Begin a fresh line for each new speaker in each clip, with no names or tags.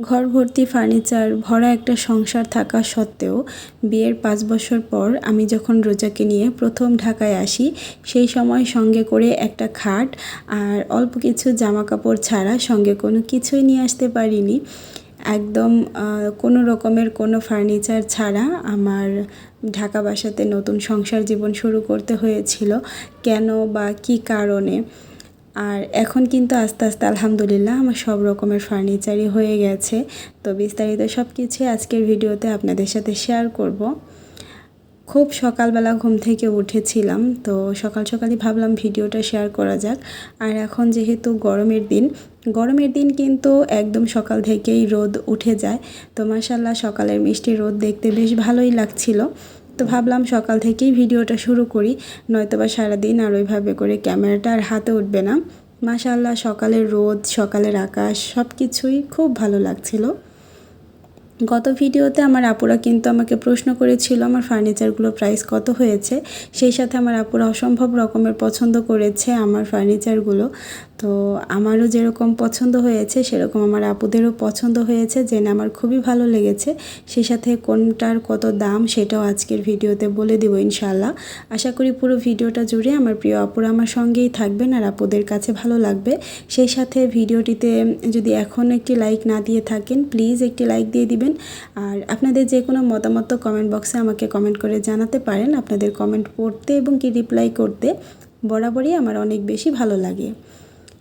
ঘর ভর্তি ফার্নিচার, ভরা একটা সংসার থাকা সত্ত্বেও বিয়ের পাঁচ বছর পর আমি যখন রোজাকে নিয়ে প্রথম ঢাকায় আসি, সেই সময় সঙ্গে করে একটা খাট আর অল্প কিছু জামা কাপড় ছাড়া সঙ্গে কোনো কিছুই নিয়ে আসতে পারিনি। একদম কোনো রকমের কোনো ফার্নিচার ছাড়া আমার ঢাকা বাসাতে নতুন সংসার জীবন শুরু করতে হয়েছিল। কেন বা কী কারণে? আর এখন কিন্তু আস্তে আস্তে, আলহামদুলিল্লাহ, আমার সব রকমের ফার্নিচারই হয়ে গেছে। তো বিস্তারিত সব কিছুই আজকের ভিডিওতে আপনাদের সাথে শেয়ার করব। খুব সকালবেলা ঘুম থেকে উঠেছিলাম, তো সকাল সকালই ভাবলাম ভিডিওটা শেয়ার করা যাক। আর এখন যেহেতু গরমের দিন গরমের দিন কিন্তু একদম সকাল থেকেই রোদ উঠে যায়। তো মাসাল্লাহ সকালের মিষ্টি রোদ দেখতে বেশ ভালোই লাগছিল। তো ভাবলাম সকাল থেকেই ভিডিওটা শুরু করি নয়তো বা সারাদিন আর ওইভাবে করে ক্যামেরাটা আর হাতে উঠবে না। মাশাল্লাহ সকালের রোদ, সকালের আকাশ সব কিছুই খুব ভালো লাগছিল। গত ভিডিওতে আমার আপুরা কিন্তু আমাকে প্রশ্ন করেছিল, আমার ফার্নিচারগুলো প্রাইস কত হয়েছে? সেই সাথে আমার আপুরা অসম্ভব রকমের পছন্দ করেছে আমার ফার্নিচারগুলো তো আমারও যেরকম পছন্দ হয়েছে, সেরকম আমার আপুদেরও পছন্দ হয়েছে, জেনে আমার খুবই ভালো লেগেছে। সেই সাথে কোনটার কত দাম, সেটাও আজকের ভিডিওতে বলে দিব ইনশাল্লাহ আশা করি পুরো ভিডিওটা জুড়ে আমার প্রিয় আপুরা আমার সঙ্গেই থাকবেন আর আপুদের কাছে ভালো লাগবে। সেই সাথে ভিডিওটিতে যদি এখন একটি লাইক না দিয়ে থাকেন প্লিজ একটি লাইক দিয়ে দিবেন। আর আপনাদের যে কোনো মতামত কমেন্ট বক্সে আমাকে কমেন্ট করে জানাতে পারেন। আপনাদের কমেন্ট পড়তে এবং কি রিপ্লাই করতে বরাবরই আমার অনেক বেশি ভালো লাগে।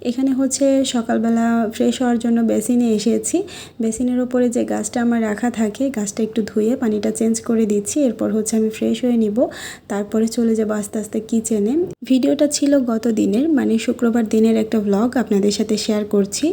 এখানে হচ্ছে সকালবেলা ফ্রেশ হওয়ার জন্য বেসিনে এসেছি। বেসিনের ওপরে যে গাছটা আমার রাখা থাকে, গাছটা একটু ধুয়ে পানিটা চেঞ্জ করে দিচ্ছি। এরপর হচ্ছে আমি ফ্রেশ হয়ে নিব। তারপরে চলে যাব আস্তে আস্তে কিচেনে ভিডিওটা ছিল গত দিনের মানে শুক্রবার দিনের একটা ব্লগ আপনাদের সাথে শেয়ার করছি।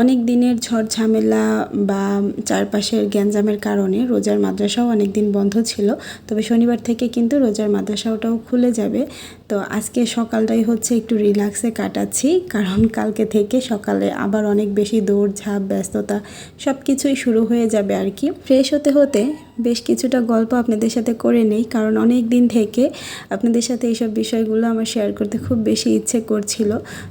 অনেক দিনের ঝড় ঝামেলা বা চারপাশের গ্যাঞ্জামের কারণে রোজার মাদ্রাসাও অনেক দিন বন্ধ ছিল। তবে শনিবার থেকে কিন্তু রোজার মাদ্রাসাওটাও খুলে যাবে। তো আজকে সকালটাই হচ্ছে একটু রিল্যাক্সে কাটাচ্ছি, কারণ কালকে থেকে সকালে আবার অনেক বেশি দৌড়ঝাঁপ ব্যস্ততা সব কিছুই শুরু হয়ে যাবে আর কি। ফ্রেশ হতে হতে বেশ কিছুটা গল্প আপনাদের সাথে করে নেই, কারণ অনেক দিন থেকে আপনাদের সাথে এইসব বিষয়গুলো আমার শেয়ার করতে খুব বেশি ইচ্ছে করছিল।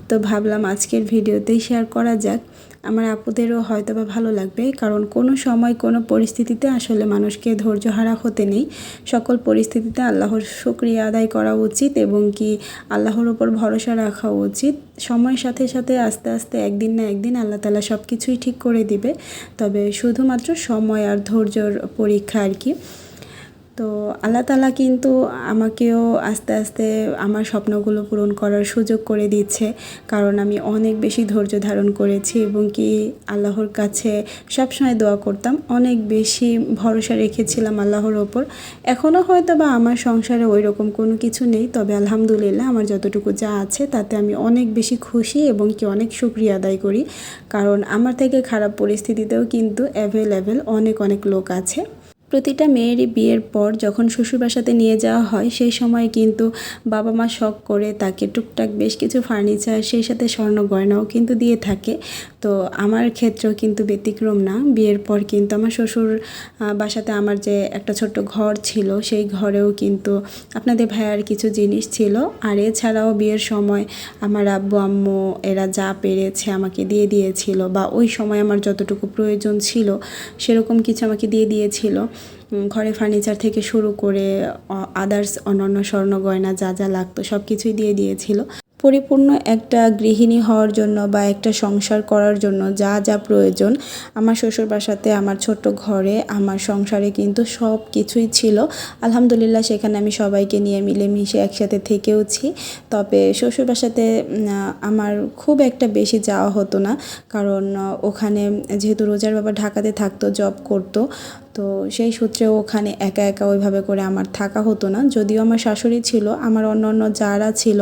তো ভাবলাম আজকের ভিডিওতেই শেয়ার করা যাক। আমার আপুদেরও হয়তো বা ভালো লাগবে, কারণ কোনো সময় কোনো পরিস্থিতিতে আসলে মানুষকে ধৈর্য হারা হতে নেই। সকল পরিস্থিতিতে আল্লাহর শুক্রিয়া আদায় করা উচিত এবং কি আল্লাহর ওপর ভরসা রাখা উচিত। সময়ের সাথে সাথে আস্তে আস্তে একদিন না একদিন আল্লাহ তালা সব কিছুই ঠিক করে দিবে। তবে শুধুমাত্র সময় আর ধৈর্যর পরীক্ষা আর কি। তো আল্লাহ তালা কিন্তু আমাকেও আস্তে আস্তে আমার স্বপ্নগুলো পূরণ করার সুযোগ করে দিচ্ছে। কারণ আমি অনেক বেশি ধৈর্য ধারণ করেছি এবং কি আল্লাহর কাছে সবসময় দোয়া করতাম। অনেক বেশি ভরসা রেখেছিলাম আল্লাহর ওপর। এখনও হয়তো বা আমার সংসারে ওই রকম কোনো কিছু নেই। তবে আলহামদুলিল্লাহ আমার যতটুকু যা আছে তাতে আমি অনেক বেশি খুশি এবং কি অনেক সুক্রিয়া আদায় করি। কারণ আমার থেকে খারাপ পরিস্থিতিতেও কিন্তু অ্যাভেলেবেল অনেক অনেক লোক আছে। প্রতিটা মেয়েরই বিয়ের পর যখন শ্বশুর বাসাতে নিয়ে যাওয়া হয়, সেই সময় কিন্তু বাবা মা শখ করে তাকে টুকটাক বেশ কিছু ফার্নিচার, সেই সাথে স্বর্ণ গয়নাও কিন্তু দিয়ে থাকে। তো আমার ক্ষেত্রেও কিন্তু ব্যতিক্রম না। বিয়ের পর কিন্তু আমার শ্বশুর বাসাতে আমার যে একটা ছোট্ট ঘর ছিল, সেই ঘরেও কিন্তু আপনাদের ভাইয়ার কিছু জিনিস ছিল। আর এছাড়াও বিয়ের সময় আমার আব্বু, আম্মু, এরা যা পেরেছে আমাকে দিয়ে দিয়েছিল বা ওই সময় আমার যতটুকু প্রয়োজন ছিল, সেরকম কিছু আমাকে দিয়ে দিয়েছিল। ঘরে ফার্নিচার থেকে শুরু করে আদার্স অন্যান্য স্বর্ণ গয়না যা যা লাগতো সব কিছুই দিয়ে দিয়েছিল। পরিপূর্ণ একটা গৃহিণী হওয়ার জন্য বা একটা সংসার করার জন্য যা যা প্রয়োজন, আমার শ্বশুর বাসাতে, আমার ছোট্ট ঘরে, আমার সংসারে কিন্তু সব কিছুই ছিল। আলহামদুলিল্লাহ, সেখানে আমি সবাইকে নিয়ে মিলেমিশে একসাথে থেকেওছি। তবে শ্বশুর বাসাতে আমার খুব একটা বেশি যাওয়া হতো না। কারণ, ওখানে যেহেতু রোজার বাবা ঢাকাতে থাকতো জব করতো তো সেই সূত্রে ওখানে একা একা ওইভাবে করে আমার থাকা হতো না। যদিও আমার শাশুড়ি ছিল, আমার অন্য অন্য যারা ছিল,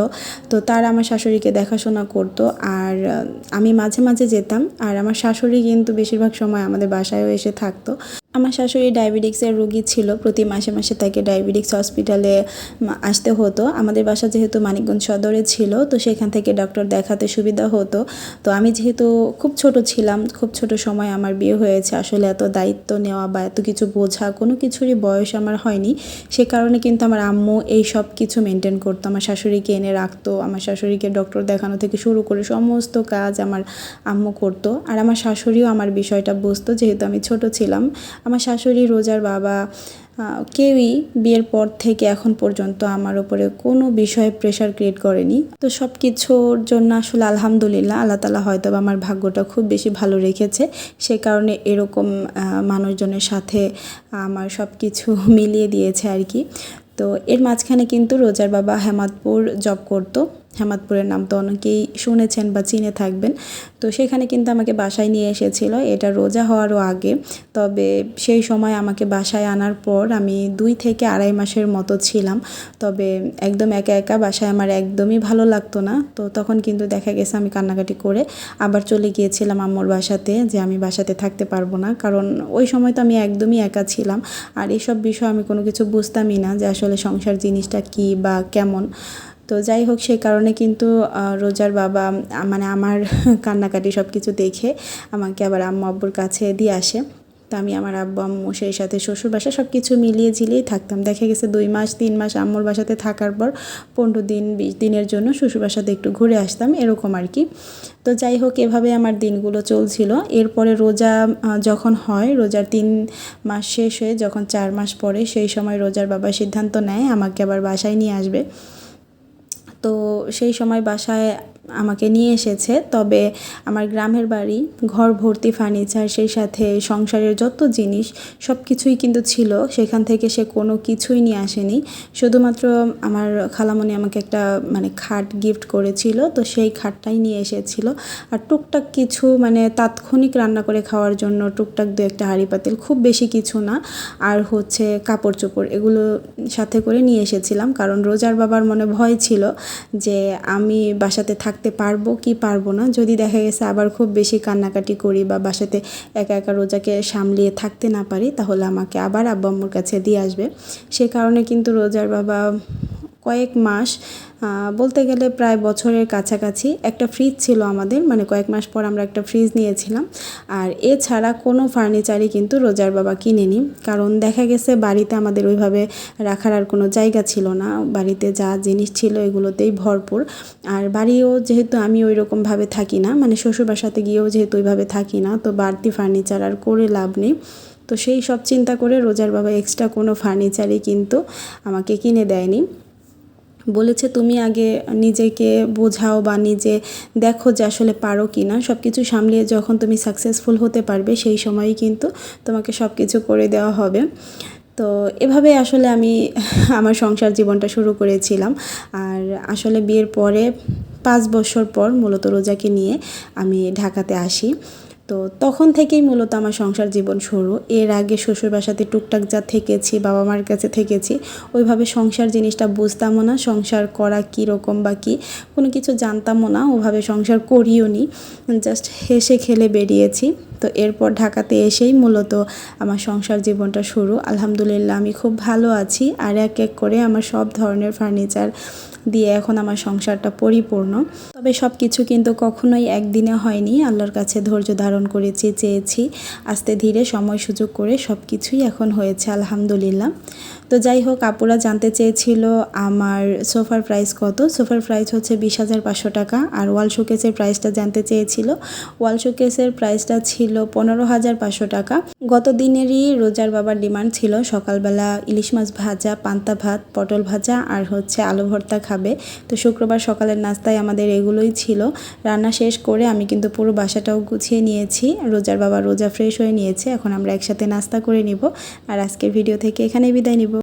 তো তারা আমার শাশুড়িকে দেখাশোনা করতো। আর আমি মাঝে মাঝে যেতাম, আর আমার শাশুড়ি কিন্তু বেশিরভাগ সময় আমাদের বাসায়ও এসে থাকতো। আমার শাশুড়ি ডায়াবেটিক্সের রোগী ছিল, প্রতি মাসে মাসে তাকে ডায়াবেটিক্স হসপিটালে আসতে হতো। আমাদের বাসা যেহেতু মানিকগঞ্জ সদরে ছিল, তো সেখান থেকে ডক্টর দেখাতে সুবিধা হতো। তো আমি যেহেতু খুব ছোট ছিলাম, খুব ছোট সময় আমার বিয়ে হয়েছে, আসলে এত দায়িত্ব নেওয়া বা এত কিছু বোঝা, কোনো কিছুরই বয়স আমার হয়নি। সে কারণে কিন্তু আমার আম্মু এই সব কিছু মেনটেন করতো। আমার শাশুড়িকে এনে রাখতো, আমার শাশুড়িকে ডক্টর দেখানো থেকে শুরু করে সমস্ত কাজ আমার আম্মু করতো। আর আমার শাশুড়িও আমার বিষয়টা বুঝতো, যেহেতু আমি ছোট ছিলাম। আমার শাশুড়ি, রোজার বাবা কেউই বিয়ের পর থেকে এখন পর্যন্ত আমার ওপরে কোনো বিষয়ে প্রেশার ক্রিয়েট করেনি। তো সব কিছুর জন্য আসলে আলহামদুলিল্লাহ আল্লাহ তালা হয়তো আমার ভাগ্যটা খুব বেশি ভালো রেখেছে। সে কারণে এরকম মানুষজনের সাথে আমার সব কিছু মিলিয়ে দিয়েছে আর কি। তো এর মাঝখানে কিন্তু রোজার বাবা হেমাদপুর জব করতো। হেমাদপুরের নাম তো অনেকেই শুনেছেন বা চিনে থাকবেন। তো সেখানে কিন্তু আমাকে বাসায় নিয়ে এসেছিল। এটা রোজা হওয়ারও আগে। তবে সেই সময় আমাকে বাসায় আনার পর আমি দুই থেকে আড়াই মাসের মতো ছিলাম। তবে একদম একা একা বাসায় আমার একদমই ভালো লাগতো না। তো তখন কিন্তু দেখা গেছে আমি কান্নাকাটি করে আবার চলে গিয়েছিলাম আম্মুর বাসাতে যে আমি বাসাতে থাকতে পারব না। কারণ ওই সময় তো আমি একদমই একা ছিলাম। আর এসব বিষয় আমি কোনো কিছু বুঝতামই না যে আসলে সংসার জিনিসটা কী বা কেমন। তো যাই হোক সেই কারণে কিন্তু রোজার বাবা মানে আমার কান্নাকাটি সব কিছু দেখে আমাকে আবার আম্মু আব্বুর কাছে দিয়ে আসে। তো আমি আমার আব্বু, আম্মু, সেই সাথে শ্বশুর বাসা সব কিছু মিলিয়ে ঝিলিয়েই থাকতাম। দেখা গেছে দুই মাস, তিন মাস আম্মুর বাসাতে থাকার পর পনেরো দিন, বিশ দিনের জন্য শ্বশুর বাসাতে একটু ঘুরে আসতাম, এরকম আর কি। তো যাই হোক, এভাবে আমার দিনগুলো চলছিল। এরপরে রোজা যখন হয়, রোজার তিন মাস শেষ হয়ে যখন চার মাস পরে সেই সময় রোজার বাবা সিদ্ধান্ত নেয়, আমাকে আবার বাসায় নিয়ে আসবে। তো সেই সময় বাসায় আমাকে নিয়ে এসেছে। তবে আমার গ্রামের বাড়ি, ঘর ভর্তি ফার্নিচার সেই সাথে সংসারের যত জিনিস সব কিছুই কিন্তু ছিল। সেখান থেকে সে কোনো কিছুই নিয়ে আসেনি। শুধুমাত্র আমার খালামণি আমাকে একটা মানে খাট গিফট করেছিল। তো সেই খাটটাই নিয়ে এসেছিল। আর টুকটাক কিছু মানে তাৎক্ষণিক রান্না করে খাওয়ার জন্য টুকটাক দু একটা হাঁড়ি পাতিল, খুব বেশি কিছু না। আর হচ্ছে কাপড় চোপড়, এগুলো সাথে করে নিয়ে এসেছিলাম। কারণ রোজার বাবার মনে ভয় ছিল যে আমি বাসাতে থাকতে পারব, কি পারব না। যদি দেখা গেছে আবার খুব বেশি কান্নাকাটি করি বা বাসাতে একা একা রোজাকে সামলিয়ে থাকতে না পারি, তাহলে আমাকে আবার আব্বা আম্মুর কাছে দিয়ে আসবে। সে কারণে কিন্তু রোজার বাবা কয়েক মাস বলতে গেলে প্রায় বছরের কাছাকাছি একটা ফ্রিজ ছিল আমাদের মানে কয়েক মাস পর আমরা একটা ফ্রিজ নিয়েছিলাম। আর এছাড়া কোনো ফার্নিচারই কিন্তু রোজার বাবা কিনেনি। কারণ দেখা গেছে বাড়িতে আমাদের ওইভাবে রাখার আর কোনো জায়গা ছিল না। বাড়িতে যা জিনিস ছিল এগুলোতেই ভরপুর। আর বাড়িও যেহেতু আমি ওই রকমভাবে থাকি না মানে শ্বশুর বাসাতে গিয়েও যেহেতু ওইভাবে থাকি না, তো বাড়তি ফার্নিচার আর করে লাভ নেই। তো সেই সব চিন্তা করে রোজার বাবা এক্সট্রা কোনো ফার্নিচারই কিন্তু আমাকে কিনে দেয়নি। বলেছে, তুমি আগে নিজেকে বোঝাও বা নিজে দেখো যে আসলে পারো কি না। সব কিছু সামলিয়ে যখন তুমি সাকসেসফুল হতে পারবে, সেই সময়ই কিন্তু তোমাকে সব কিছু করে দেওয়া হবে। তো এভাবে আসলে আমি আমার সংসার জীবনটা শুরু করেছিলাম। আর আসলে বিয়ের পরে পাঁচ বছর পর মূলত রোজাকে নিয়ে আমি ঢাকাতে আসি। তো তখন থেকেই মূলত আমার সংসার জীবন শুরু। এর আগে শ্বশুর বাসাতে টুকটাক যা থেকেছি, বাবা মার কাছে থেকেছি, ওইভাবে সংসার জিনিসটা বুঝতামও না, সংসার করা কী রকম বা কী, কোনো কিছু জানতামও না, ওভাবে সংসার করিও নি। জাস্ট হেসে খেলে বেরিয়েছি। তো এরপর ঢাকাতে এসেই মূলত আমার সংসার জীবনটা শুরু। আলহামদুলিল্লাহ, আমি খুব ভালো আছি। আর এক এক করে আমার সব ধরনের ফার্নিচার দিয়ে এখন আমার সংসারটা পরিপূর্ণ। তবে সব কিছু কিন্তু কখনোই একদিনে হয়নি। আল্লাহর কাছে ধৈর্য ধারণ করেছি, চেয়েছি। আস্তে ধীরে সময় সুযোগ করে সব কিছুই এখন হয়েছে, আলহামদুলিল্লাহ। তো যাই হোক, আপুরা জানতে চেয়েছিল আমার সোফার প্রাইস কত? সোফার প্রাইস হচ্ছে বিশ হাজার পাঁচশো টাকা। আর ওয়াল শোকেসের প্রাইসটা জানতে চেয়েছিল। ওয়াল শোকেসের প্রাইসটা ছিল পনেরো হাজার পাঁচশো টাকা। গত দিনেরই রোজার বাবার ডিমান্ড ছিল সকালবেলা ইলিশ মাছ ভাজা, পান্তা ভাত, পটল ভাজা আর হচ্ছে আলু ভর্তা খাবে। তো শুক্রবার সকালের নাস্তায় আমাদের এগুলোই ছিল। রান্না শেষ করে আমি কিন্তু পুরো বাসাটাও গুছিয়ে নিয়েছি। রোজার বাবা রোজা ফ্রেশ হয়ে নিয়েছে। এখন আমরা একসাথে নাস্তা করে নিব। আর আজকের ভিডিও থেকে এখানেই বিদায় নিব।